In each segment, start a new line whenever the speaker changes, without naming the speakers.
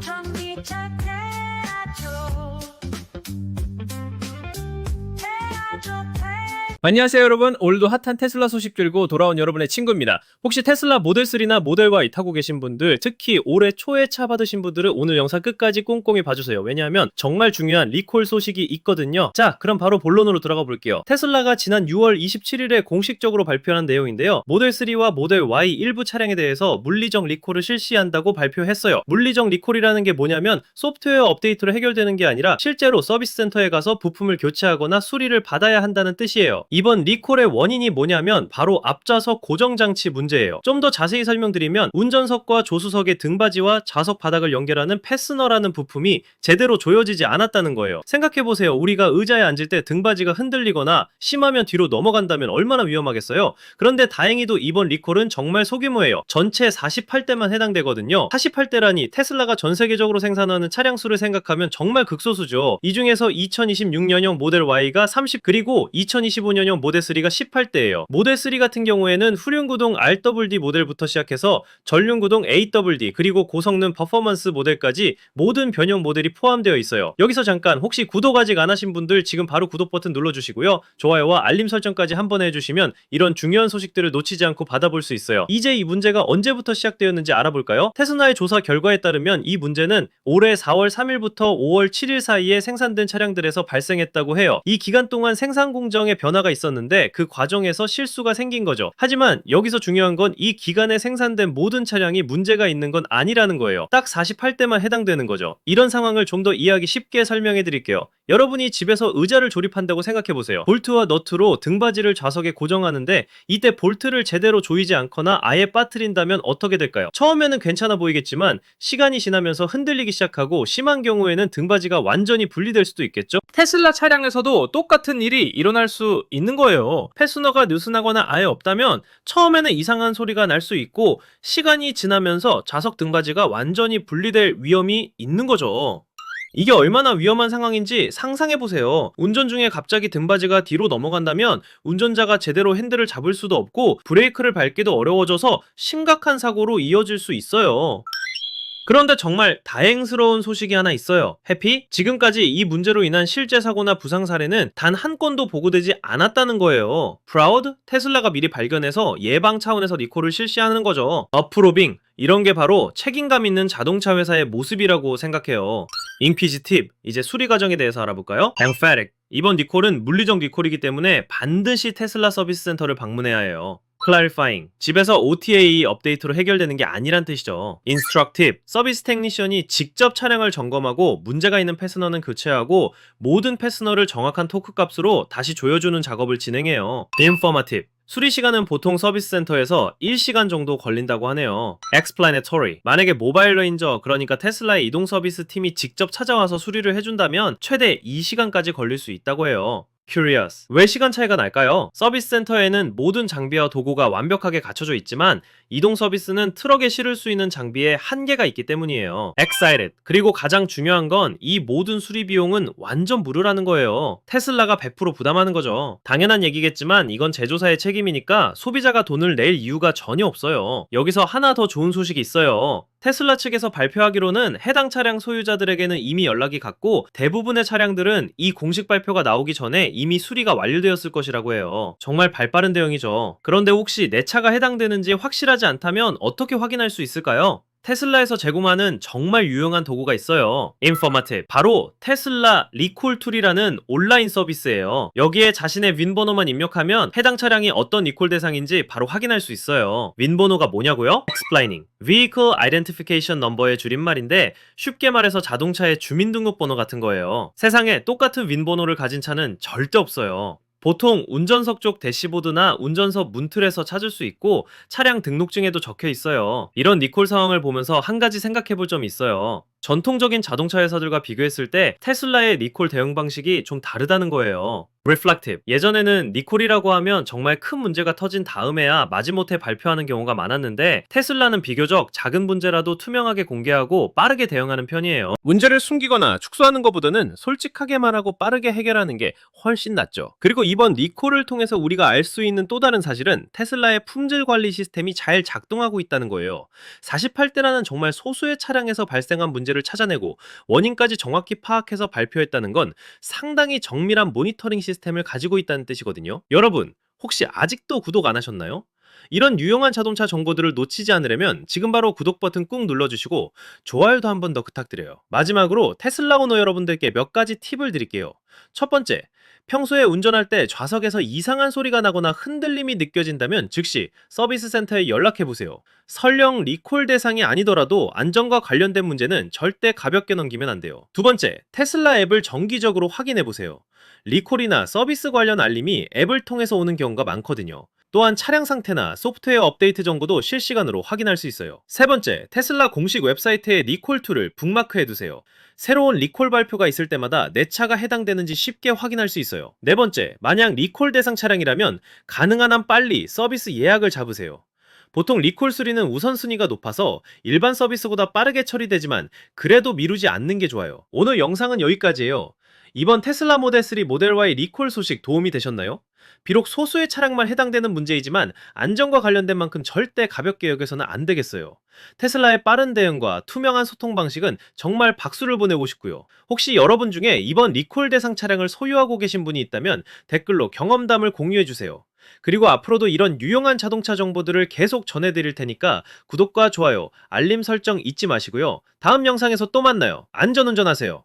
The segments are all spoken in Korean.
전기차 태아조
안녕하세요 여러분. 오늘도 핫한 테슬라 소식 들고 돌아온 여러분의 친구입니다. 혹시 테슬라 모델3나 모델 Y 타고 계신 분들 특히 올해 초에 차 받으신 분들은 오늘 영상 끝까지 꼼꼼히 봐주세요. 왜냐하면 정말 중요한 리콜 소식이 있거든요. 자 그럼 바로 본론으로 들어가 볼게요. 테슬라가 지난 6월 27일에 공식적으로 발표한 내용인데요. 모델3와 모델 Y 일부 차량에 대해서 물리적 리콜을 실시한다고 발표했어요. 물리적 리콜이라는 게 뭐냐면 소프트웨어 업데이트로 해결되는 게 아니라 실제로 서비스 센터에 가서 부품을 교체하거나 수리를 받아야 한다는 뜻이에요 이번 리콜의 원인이 뭐냐면 바로 앞좌석 고정 장치 문제예요. 좀 더 자세히 설명드리면 운전석과 조수석의 등받이와 좌석 바닥을 연결하는 패스너라는 부품이 제대로 조여지지 않았다는 거예요. 생각해 보세요. 우리가 의자에 앉을 때 등받이가 흔들리거나 심하면 뒤로 넘어간다면 얼마나 위험하겠어요. 그런데 다행히도 이번 리콜은 정말 소규모예요. 전체 48대만 해당되거든요. 48대라니 테슬라가 전 세계적으로 생산하는 차량 수를 생각하면 정말 극소수죠. 이 중에서 2026년형 모델 Y가 30 그리고 2025년 형 모델 3가 18대예요. 모델 3 같은 경우에는 후륜구동 RWD 모델부터 시작해서 전륜구동 AWD 그리고 고성능 퍼포먼스 모델까지 모든 변형 모델이 포함되어 있어요. 여기서 잠깐 혹시 구독 아직 안 하신 분들 지금 바로 구독 버튼 눌러주시고요. 좋아요와 알림 설정까지 한 번에 해주시면 이런 중요한 소식들을 놓치지 않고 받아볼 수 있어요. 이제 이 문제가 언제부터 시작되었는지 알아볼까요? 테스나의 조사 결과에 따르면 이 문제는 올해 4월 3일부터 5월 7일 사이에 생산된 차량들에서 발생했다고 해요. 이 기간 동안 생산 공정에 변화가 있었는데 그 과정에서 실수가 생긴 거죠. 하지만 여기서 중요한 건 이 기간에 생산된 모든 차량이 문제가 있는 건 아니라는 거예요. 딱 48대만 해당되는 거죠. 이런 상황을 좀 더 이해하기 쉽게 설명해 드릴게요. 여러분이 집에서 의자를 조립한다고 생각해 보세요. 볼트와 너트로 등받이를 좌석에 고정하는데 이때 볼트를 제대로 조이지 않거나 아예 빠뜨린다면 어떻게 될까요? 처음에는 괜찮아 보이겠지만 시간이 지나면서 흔들리기 시작하고 심한 경우에는 등받이가 완전히 분리될 수도 있겠죠?
테슬라 차량에서도 똑같은 일이 일어날 수 있는 거예요.
패스너가 느슨하거나 아예 없다면 처음에는 이상한 소리가 날 수 있고 시간이 지나면서 좌석 등받이가 완전히 분리될 위험이 있는 거죠. 이게 얼마나 위험한 상황인지 상상해 보세요. 운전 중에 갑자기 등받이가 뒤로 넘어간다면 운전자가 제대로 핸들을 잡을 수도 없고 브레이크를 밟기도 어려워져서 심각한 사고로 이어질 수 있어요. 그런데 정말 다행스러운 소식이 하나 있어요. 해피? 지금까지 이 문제로 인한 실제 사고나 부상 사례는 단 한 건도 보고되지 않았다는 거예요. 프라우드? 테슬라가 미리 발견해서 예방 차원에서 리콜을 실시하는 거죠. 어프로빙. 이런 게 바로 책임감 있는 자동차 회사의 모습이라고 생각해요. 잉피지 팁. 이제 수리 과정에 대해서 알아볼까요? 엠파릭. 이번 리콜은 물리적 리콜이기 때문에 반드시 테슬라 서비스 센터를 방문해야 해요. Clarifying. 집에서 OTA 업데이트로 해결되는 게 아니란 뜻이죠. instructive. 서비스 테크니션이 직접 차량을 점검하고 문제가 있는 패스너는 교체하고 모든 패스너를 정확한 토크 값으로 다시 조여주는 작업을 진행해요. informative. 수리 시간은 보통 서비스 센터에서 1시간 정도 걸린다고 하네요. explanatory. 만약에 모바일 레인저, 그러니까 테슬라의 이동 서비스 팀이 직접 찾아와서 수리를 해준다면 최대 2시간까지 걸릴 수 있다고 해요. Curious. 왜 시간 차이가 날까요? 서비스 센터에는 모든 장비와 도구가 완벽하게 갖춰져 있지만 이동 서비스는 트럭에 실을 수 있는 장비에 한계가 있기 때문이에요. Excited. 그리고 가장 중요한 건 이 모든 수리 비용은 완전 무료라는 거예요. 테슬라가 100% 부담하는 거죠. 당연한 얘기겠지만 이건 제조사의 책임이니까 소비자가 돈을 낼 이유가 전혀 없어요. 여기서 하나 더 좋은 소식이 있어요. 테슬라 측에서 발표하기로는 해당 차량 소유자들에게는 이미 연락이 갔고 대부분의 차량들은 이 공식 발표가 나오기 전에 이미 수리가 완료되었을 것이라고 해요. 정말 발빠른 대응이죠. 그런데 혹시 내 차가 해당되는지 확실하지 않다면 어떻게 확인할 수 있을까요? 테슬라에서 제공하는 정말 유용한 도구가 있어요. 인포마틱. 바로 테슬라 리콜 툴이라는 온라인 서비스예요. 여기에 자신의 윈 번호만 입력하면 해당 차량이 어떤 리콜 대상인지 바로 확인할 수 있어요. 윈 번호가 뭐냐고요? explaining. vehicle identification number의 줄임말인데 쉽게 말해서 자동차의 주민등록번호 같은 거예요. 세상에 똑같은 윈 번호를 가진 차는 절대 없어요. 보통 운전석 쪽 대시보드나 운전석 문틀에서 찾을 수 있고 차량 등록증에도 적혀 있어요. 이런 리콜 상황을 보면서 한 가지 생각해 볼 점이 있어요. 전통적인 자동차 회사들과 비교했을 때 테슬라의 리콜 대응 방식이 좀 다르다는 거예요.
Reflective. 예전에는 니콜이라고 하면 정말 큰 문제가 터진 다음에야 마지못해 발표하는 경우가 많았는데 테슬라는 비교적 작은 문제라도 투명하게 공개하고 빠르게 대응하는 편이에요.
문제를 숨기거나 축소하는 것보다는 솔직하게 말하고 빠르게 해결하는 게 훨씬 낫죠. 그리고 이번 리콜을 통해서 우리가 알 수 있는 또 다른 사실은 테슬라의 품질 관리 시스템이 잘 작동하고 있다는 거예요. 48대라는 정말 소수의 차량에서 발생한 문제를 찾아내고 원인까지 정확히 파악해서 발표했다는 건 상당히 정밀한 모니터링 시스템 을 가지고 있다는 뜻이거든요. 여러분, 혹시 아직도 구독 안 하셨나요? 이런 유용한 자동차 정보들을 놓치지 않으려면 지금 바로 구독 버튼 꾹 눌러주시고 좋아요도 한 번 더 부탁드려요. 마지막으로 테슬라 오너 여러분들께 몇 가지 팁을 드릴게요. 첫 번째, 평소에 운전할 때 좌석에서 이상한 소리가 나거나 흔들림이 느껴진다면 즉시 서비스 센터에 연락해 보세요. 설령 리콜 대상이 아니더라도 안전과 관련된 문제는 절대 가볍게 넘기면 안 돼요. 두 번째, 테슬라 앱을 정기적으로 확인해 보세요. 리콜이나 서비스 관련 알림이 앱을 통해서 오는 경우가 많거든요. 또한 차량 상태나 소프트웨어 업데이트 정보도 실시간으로 확인할 수 있어요. 세 번째, 테슬라 공식 웹사이트에 리콜 툴을 북마크해 두세요. 새로운 리콜 발표가 있을 때마다 내 차가 해당되는지 쉽게 확인할 수 있어요. 네 번째, 만약 리콜 대상 차량이라면 가능한 한 빨리 서비스 예약을 잡으세요. 보통 리콜 수리는 우선순위가 높아서 일반 서비스보다 빠르게 처리되지만 그래도 미루지 않는 게 좋아요. 오늘 영상은 여기까지예요. 이번 테슬라 모델 3 모델 Y 리콜 소식 도움이 되셨나요? 비록 소수의 차량만 해당되는 문제이지만 안전과 관련된 만큼 절대 가볍게 여겨서는 안 되겠어요. 테슬라의 빠른 대응과 투명한 소통 방식은 정말 박수를 보내고 싶고요. 혹시 여러분 중에 이번 리콜 대상 차량을 소유하고 계신 분이 있다면 댓글로 경험담을 공유해 주세요. 그리고 앞으로도 이런 유용한 자동차 정보들을 계속 전해드릴 테니까 구독과 좋아요, 알림 설정 잊지 마시고요. 다음 영상에서 또 만나요. 안전운전하세요.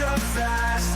ultra fast.